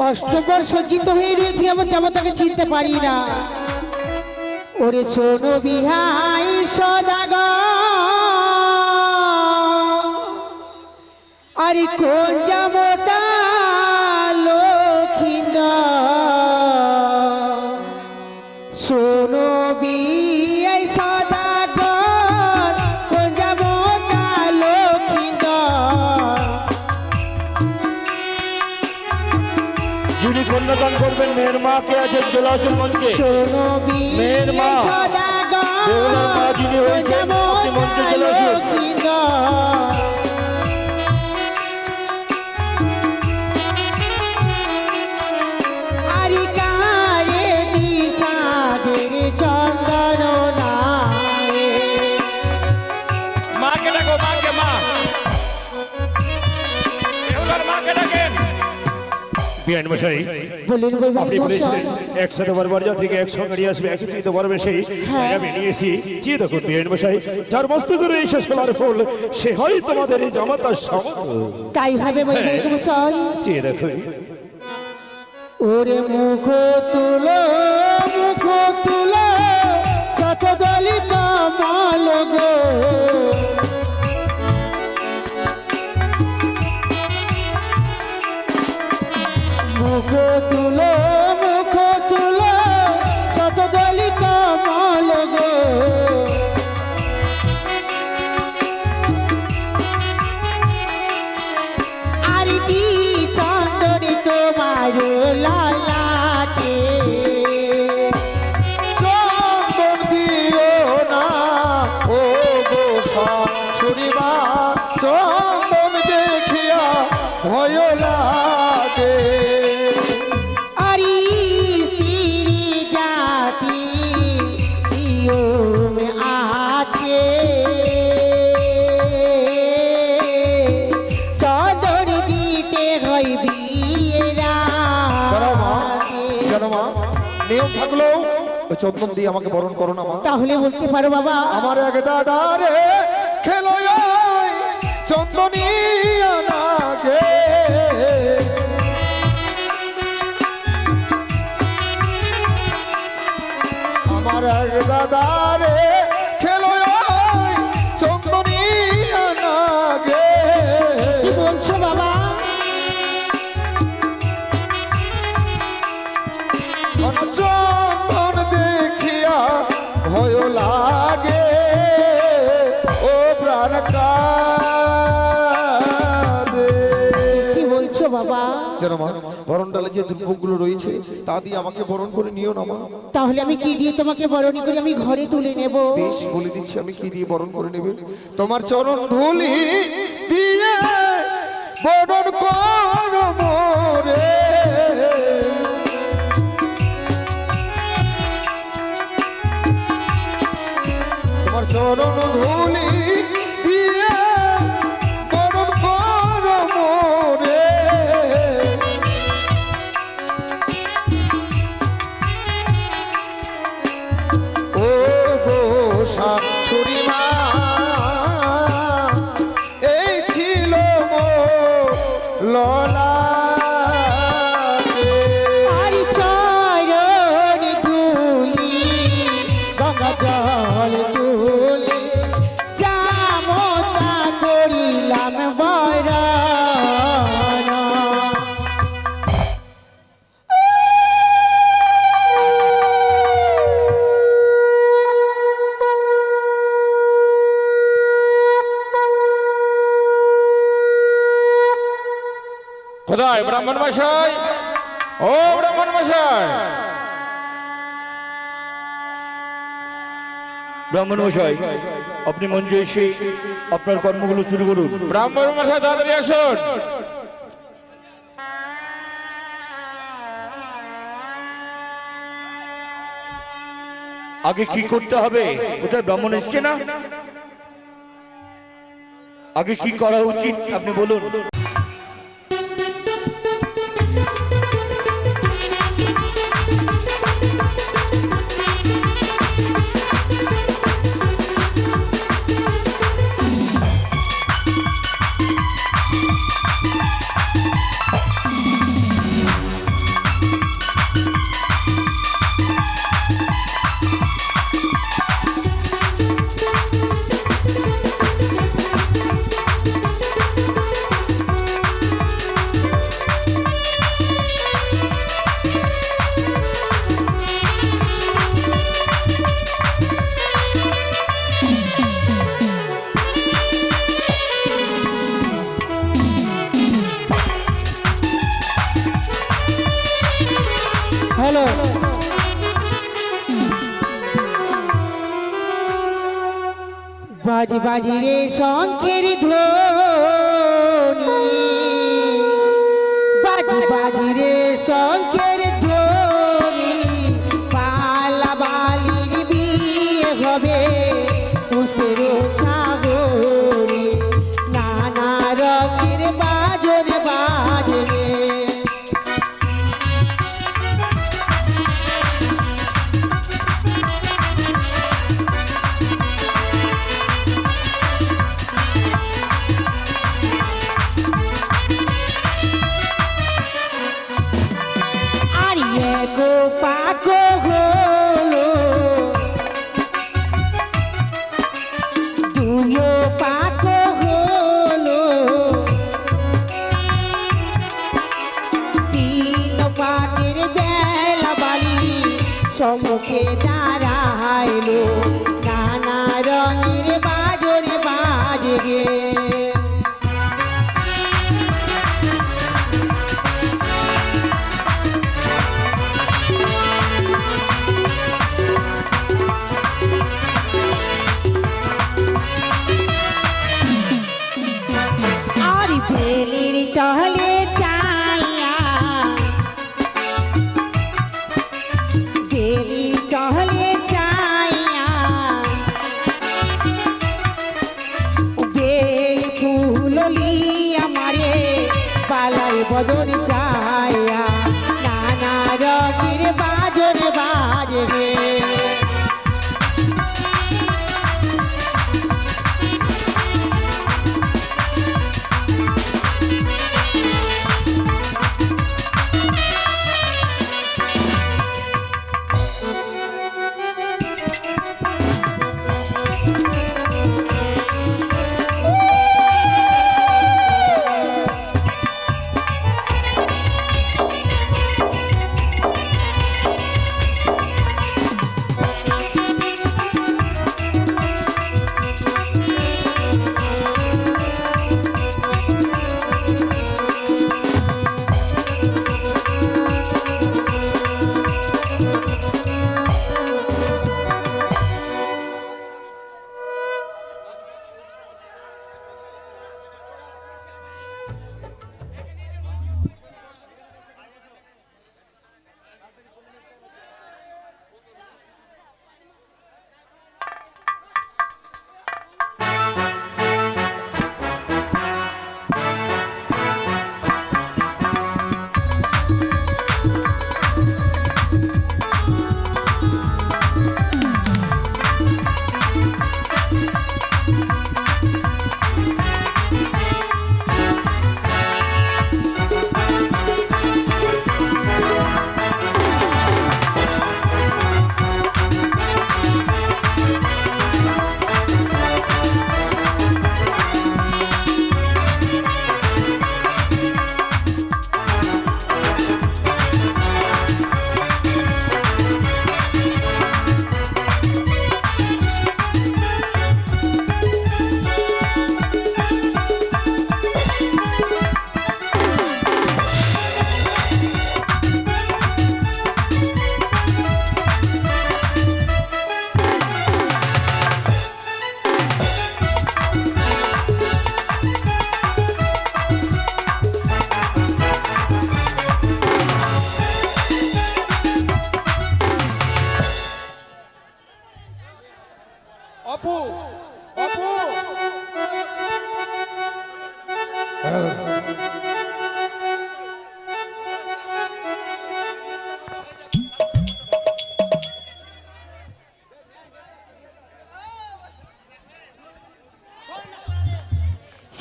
অষ্টবার সজ্জিত হয়ে রয়েছি আমার যেমন তাকে চিনতে পারি না। ওরে শোনো বিহাই সদাগ আরে কোন যামতা কে আছে চলে আসুন মঞ্চে মেয়ের মা, বেহুলার মা যিনি হয়েছেন, আপনি মঞ্চে চলে আসুন। বিয়ান মশাই বলেন আপনি বলেছিলেন একসাথে বারবার যাত্রীকে একসঙ্গে নিয়ে আসবে একত্রিত করবে সেই। আমি নিয়েছি যে দেখুন বিয়ান মশাই যার মস্তকের এই শেষ ফেলার ফুল সে হয় তোমাদের এই জামাতার সমত তাই হবে বৈবাহিক মশাই। চেয়ে দেখুন। ওরে মুখ তুলো মুখ তুলো শতদলি কমল গো মুখ তুলো নিয়ম থাকল ওই চন্দন দিয়ে আমাকে বরণ করো না মা। তাহলে বলতে পারো বাবা। আমার এক দাদা রে খেলো চন্দনী আনাগে আমার এক দাদা যেন মা? বরণ ডালে যে দুর্ভোগগুলো রয়েছে তা দিয়ে আমাকে বরণ করে নিও না মা। তাহলে আমি কি দিয়ে তোমাকে বরণী করে? আমি ঘরে তুলে নেব। বেশ বলে দিচ্ছি আমি কি দিয়ে বরণ করে নেবে। তোমার চরণ ধুলি দিয়ে বরণ কর মোরে। তোমার চরণ ধুলি কোথায় ব্রাহ্মণ মশাই। ও ব্রাহ্মণ মশাই। ব্রাহ্মণ মশাই আপনি মঞ্চে এসে আপনার কর্মগুলো শুরু করুন। ব্রাহ্মণ মশাই তাড়াতাড়ি আসুন। আগে কি করতে হবে কোথায় ব্রাহ্মণ এসছে না? আগে কি করা উচিত আপনি বলুন। বাজি বাজি রে শঙ্খের ধ্বনি।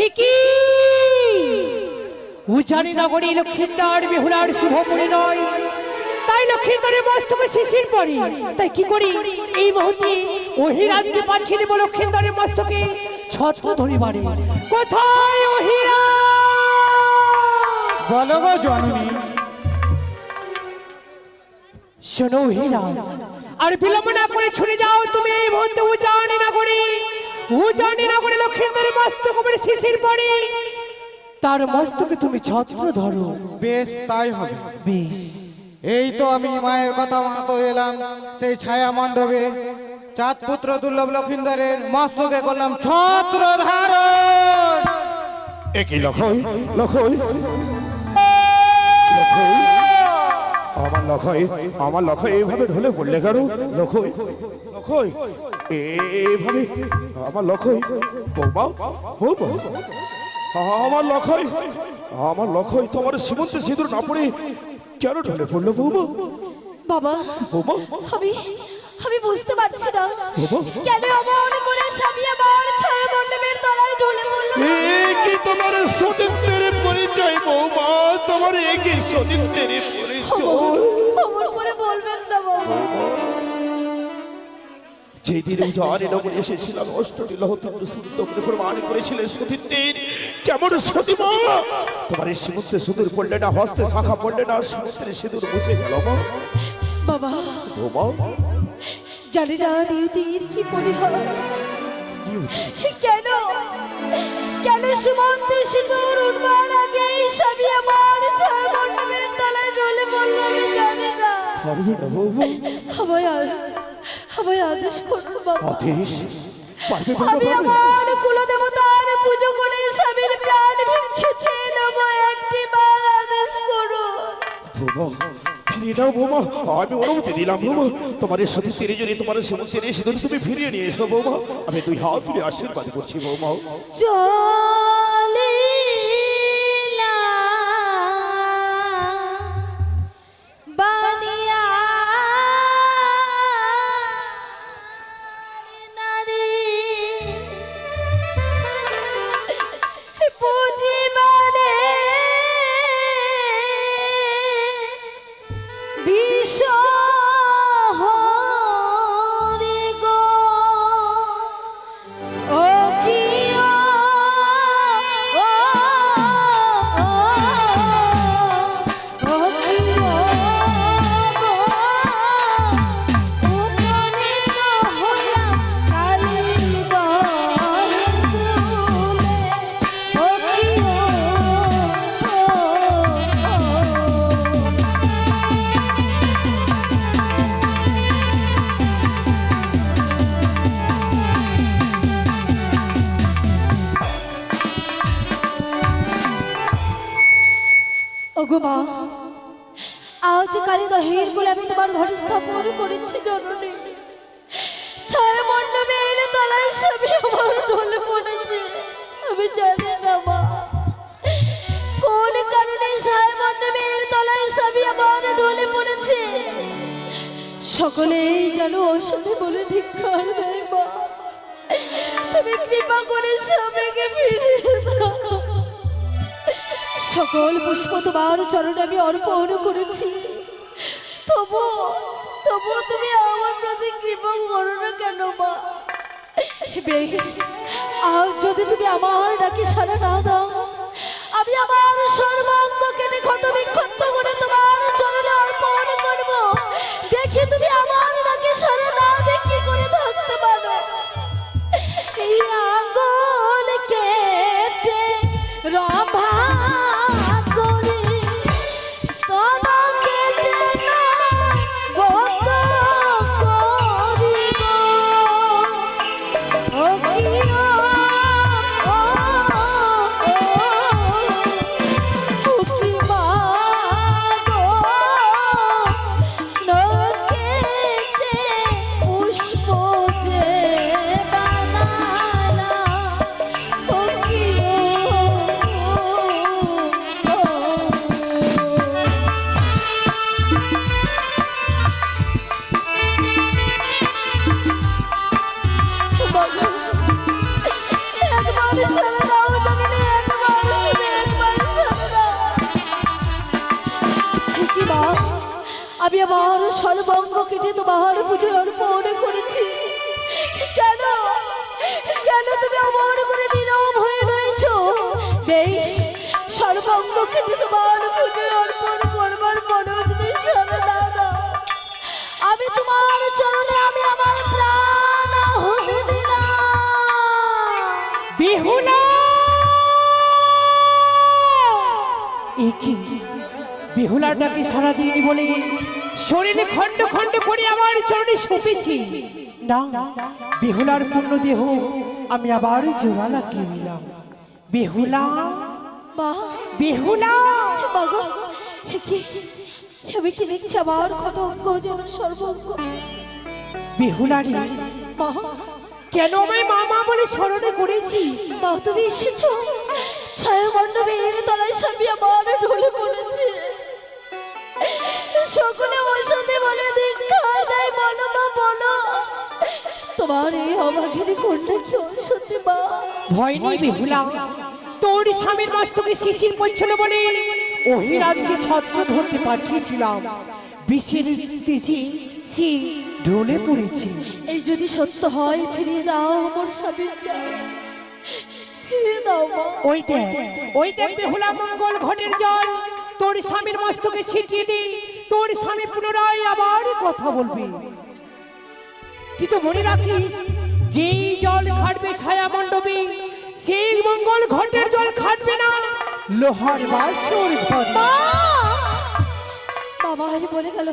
সিকি উজানি নগরী বেহুলার শুভ পরিণয় তাই মস্তকে শিশির পরি তাই কি করি? এই মুহূর্তে পাঠিয়ে দেব মস্তকে ছত্র ধরিবারে কোথায় ওহিরা বলো গো জননী। শোনো আর বিলম্ব না করে ছুটে যাও তুমি এই মুহূর্তে উজানি নগরী উজানি নগরী লক্ষিন্দরের মস্তক উপরে শিশির পরি তার মস্তকে তুমি ছত্র ধরো। বেশ তাই হবে। বেশ। এই তো আমি মায়ের কথা মতো এলাম। সেই ছায়া মণ্ডপে চাঁদ পুত্র দুর্লভ লক্ষিন্দরের মস্তকে করলাম ছত্র ধারণ। একই লক্ষই লক্ষই লক্ষই আমার লক্ষ্য এইভাবে ঢলে পড়লে কারও লক্ষই লক্ষই এইভাবে আমার বৌমা বৌমা আমার লক্ষই আমার লক্ষই তোমার সীমন্ত সিঁদুর না পড়ে কেন ঢলে পড়ল বৌমা বাবা বৌমা আমি বুঝতে পারছি না। কেন অমন করে স্বামী আমার ছায়া মণ্ডপের তলায় ঢলে পড়ল? কি তোমার সতীত্বের পরিচয় বৌমা? তোমার একই সতীত্বের পরিচয়? অমন করে বলবেন না বাবা। যেদিন বলে এসেছিলাম অষ্টটিল তোমার করে প্রমাণ করেছিলেন সতীত্বের। কেমন সতীমা তোমার এই সীমন্তে সুদূর পড়লে না হস্তে শাখা পড়লে না সীমন্তের সিঁদুর মুছে গেল মা। বাবা। বৌমা জানি না নিয়তির কি পরিহাস কেন? কেন সুমন্তে সিঁদুর উঠবার আগে স্বামী আমার? ছায়া মণ্ডপের তলায় ঢলে পড়ল আমি জানি না। আমায় আমায় আদেশ করুন বাবা। আদেশ? আমি আমার কুলদেবতার পুজো করে স্বামীর প্রাণ ভিক্ষে চেয়ে নেব একটি বার। আদেশ করুন বৌমা ফিরিয়ে নাও বৌমা। আমি অনুমতি দিলাম বৌমা তোমার সাথে সতীত্বের যদি তোমার সীমন্তের এই সেদিন তুমি ফিরিয়ে নিয়ে এসো বৌমা। আমি দুই হাত তুলে আশীর্বাদ করছি বৌমা। আমি তোমার ঘরে স্থাপন করেছি জননী। ছায়া মণ্ডপে এলে তলায় সবই আমার ঢলে পড়েছে। আমি জানি না, মা। কোন কারণে ছায়া মণ্ডপে এলে তলায় সবই আমার ঢলে পড়েছে? সকলেই যেন অসাধে বলে ধিক্ষার দেয়, মা। তুমি কৃপা করে স্বামীকে দাও। সকল পুষ্প তোমার চরণে আমি অর্পণ করেছি। তবু তবু তুমি আমার প্রতি কৃপা করো না কেন মা? বেশ, আজ যদি তুমি আমার ডাকে সারা না দাও, আমি আমার সর্বাঙ্গ কেটে ক্ষত বিক্ষত করে তোমার চরণে অর্পণ করব। দেখি তুমি আমার ডাকে সারা না দেখি করে থাকতে পারো? এই আঙ্গুল তোমার পুজো অর্পণ করবার পরেও যদি সারা না দাও আমি তোমার চরণে আমি আমার প্রাণ আহুতি দিলাম। বিহুলা একি বেহুলাটাকে সারা বলে শরীরে খণ্ড খণ্ড করে আমার চরণে সঁপেছি না বেহুলার পূর্ণ দেহ আমি আবার জোড়া লাগিয়ে দিলাম। বেহুলা বেহুলা আমি কি দেখছি আমার কত অঙ্গ যেন সর্বঙ্গ বেহুলারি মা কেন আমায় মা মা বলে স্মরণে করেছিস? মা তুমি এসেছ। ছায়া মণ্ডপে এর তলায় স্বামী আমার ঢলে পড়েছে সকলে সাথে বলে দীক্ষা দেয় বলো মা বলো। তোমার এই অবাঘিনী কন্যা কি মা? ভয় নেই বেহুলা তোর স্বামীর মস্তকে শিশির পড়ছিল বলে ওহিরাজকে ছত্র ধরতে পাঠিয়েছিলাম। বিষের তেজি সে ঢলে পড়েছে। এই যদি সত্য হয় ফিরিয়ে দাও আমার দাও ওই দেখ ওই দেখ বেহুলা মঙ্গল ঘটের জল। তোর স্বামীর মস্তকে ছিটিয়ে দি। তোর স্বামী পুনরায় আবার কথা বলবে। তুই তো মনে রাখিস যেই জল খাটবে ছায়া মণ্ডপে সেই মঙ্গল ঘটের জল খাটবে না। লোহার বাসর! বাবাই বলে গেল,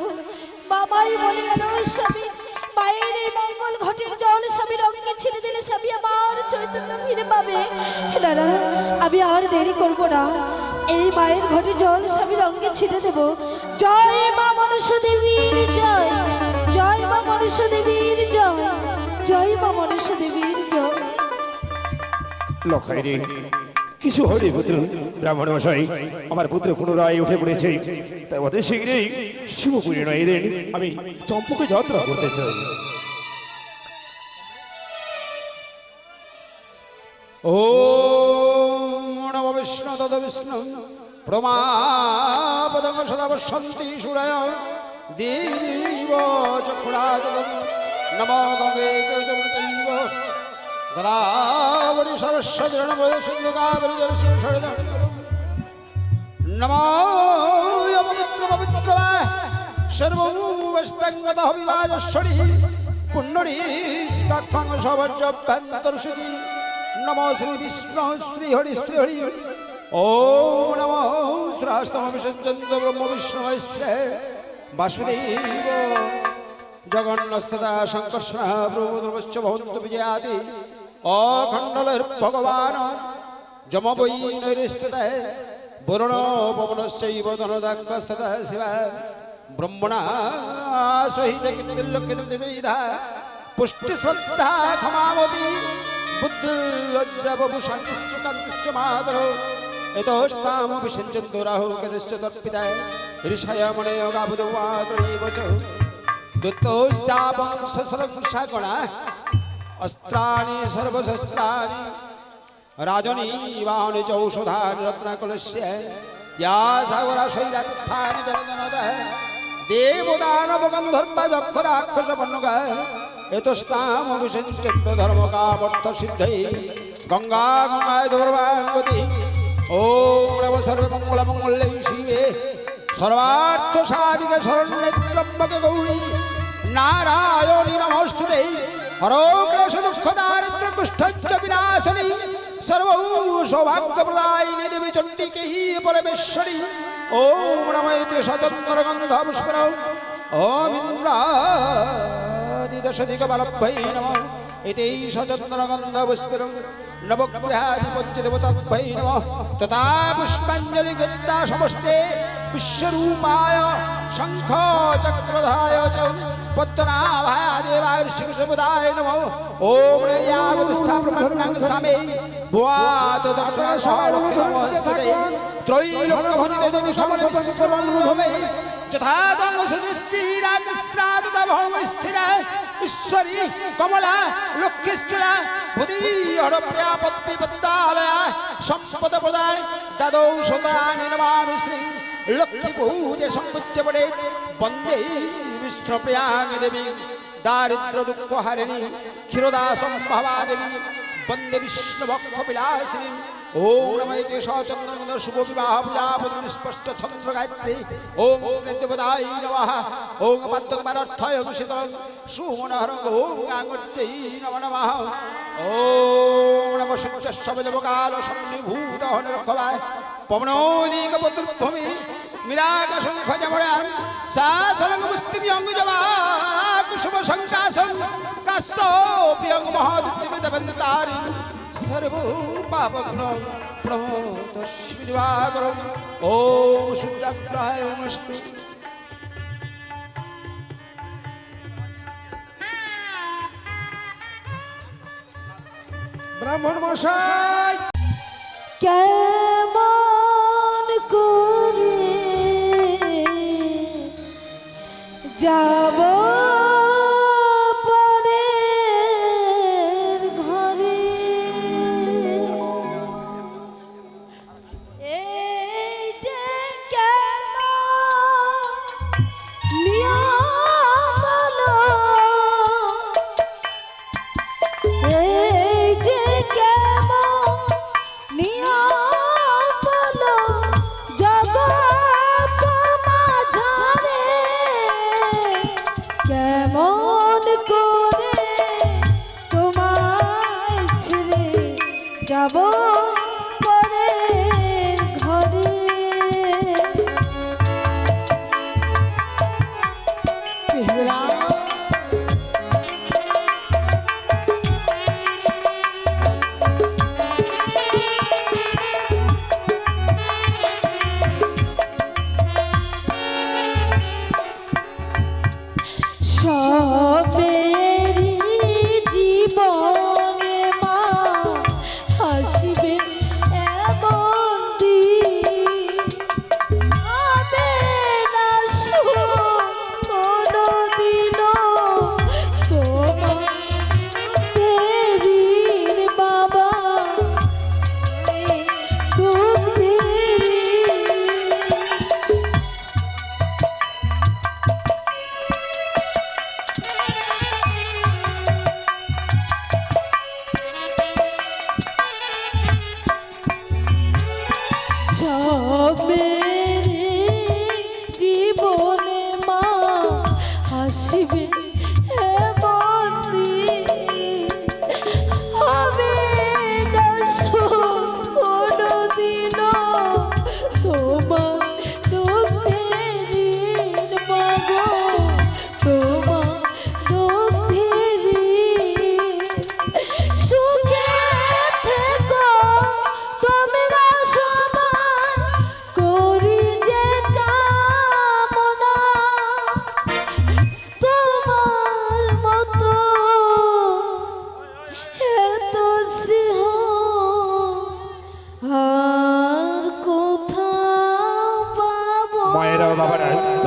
বাবাই বলে গেল, স্বামী এই মঙ্গল জল স্বামীর অঙ্গে ছেড়ে দিলে স্বামী আমার পাবে। আমি আর দেরি করব না। এই মায়ের ঘটে জল স্বামীর অঙ্গে ছিটে দেব। জয় মা মনুষ্য দেবীর জয়। জয় মা মনুষ্য দেবীর জয়। জয় মা মনুষ্য দেবীর লক্ষায় কিছু হরে পুত্র ব্রাহ্মণ মশাই আমার পুত্র পুনরায় উঠে পড়েছে। তাই অতি শীঘ্রই শিবপুরে নয় আমি চম্পকে যাত্রা করতে চাই। ও নম বিষ্ণু, তদ বিষ্ণু। প্রমাপদম সদা বসন্তি সুরায়। দেব চক্রাজ নম গঙ্গে द्रावणि सरस्वती नमायपवित्रपवित्र सर्वस्तङ्गतः विवाजस्वरिः पुण्डरीस्काङ्गसवर्जभ्यन्तरसुति नमो श्री विष्णु श्रीहरि श्रीहरि ॐ नमो श्रास्तमविषन्दन्त ब्रह्म विष्णुवैस्त्रे वासुदेव जगन्नस्तदा सङ्कर्षणः प्रभुद्रवश्च भवन्तु विजयाति অখণ্ডলের ভগবান। যমবৈ বরুণ পবনশ্চৈব ধনদাক্ষস্তদা শিবা ব্রহ্মণা পুষ্টি শ্রদ্ধা অস্ত্রাণি সর্বশস্ত্রাণি রাজনীবাণি চৌষধানি রত্নকলস্য ইয়া সাগরা জনজনদ দেবদানব গন্ধর্ব যক্ষরাক্ষস বন্যগ এতস্তাম বিসঞ্চিত ধর্ম কামর্থ সিদ্ধৈ গঙ্গা গঙ্গায় দৌর্বাঙ্গতি সর্বমঙ্গল মঙ্গলে শিবে সর্বার্থ সাধিকে গৌরী নারায়ণী নমস্তুতে হরো ক্লেশ দুঃখ দারিদ্র কুষ্ঠঞ্চ বিনাশনী সর্ব সৌভাগ্য প্রদায়িনী দেবী চণ্ডিকে পরমেশ্বরী ওম নময়তে সচন্দ্র গন্ধ পুষ্পর ওম ইন্দ্রাদিদশধিক বলভ্যৈ নম এতেই সচন্দ্র পুষ্পর নবগ্রহাধিপত্যদেবতাভ্যৈ নম। তথা পুষ্পাঞ্জলি গৃহীতা সমস্তে, বিশ্বরূপায় শঙ্খ চক্রধরায় পদ্মনাভায় দেবায় ঋষিকসুবুদায় নম ওম রেয়াগদস্থাপ্রমণ্যং সামে ভুয়াত দক্ষিণা সহলক্ষ্মী নমস্তে ত্রৈলোক্যভূতিতে দেবী সমর বিশ্ববল্লভে যথা তং সুস্থিরা কৃষ্ণা তথা ভৌম স্থিরা ঈশ্বরী কমলা লক্ষ্মীশ্চরা ভূতি হরপ্রিয়াপত্তি পদ্মালয়া সম্পদ প্রদায় দাদৌ শতানি নমামি শ্রী লক্ষ্মী পূজে সম্পূজ্য পড়ে বন্দে বিষ্ণুপ্রিয়াঙ্গি দেবী দারিদ্র দুঃখ হারিণী ক্ষীরদা সম্ভবা দেবী বন্দে বিষ্ণু ভক্ষ বিলাসিনী ওম নমঃ সচন্দ্র শুভ বিবাহ পূজা স্পষ্ট ছন্দ্র গায়ত্রী ওম দেবদায় নমঃ ওম পদ্মমানর্থয় সাসলং মুস্তিমি অঙ্গ জমা কুসুম কাশ্যপিয়ং সর্ব পাপগ্ন প্রমোতস্মি দিবাকরং ওম নমস্তে। ব্রাহ্মণ মশাই কেমন যাব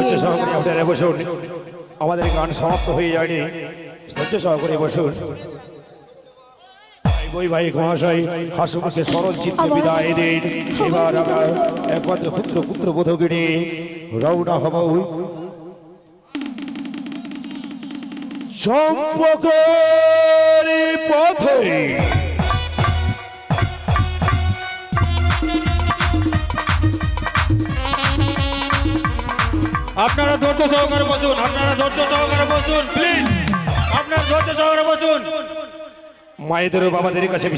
ধৈর্য সহকারে আপনারা বসুন। আমাদের গান সমাপ্ত হয়ে যায়নি। ধৈর্য সহকারে বসুন। বৈবাহিক মহাশয় হাসুমুখে সরল চিত্র বিদায় দিন। এবার আমরা একমাত্র পুত্র পুত্র বোধকে নিয়ে রওনা হব। সম্পর্কের পথে আপনারা ধৈর্য সহকারে বসুন, আপনারা ধৈর্য সহকারে বসুন প্লিজ আপনারা ধৈর্য সহকারে বসুন। মায়েদের বাবাদের কাছে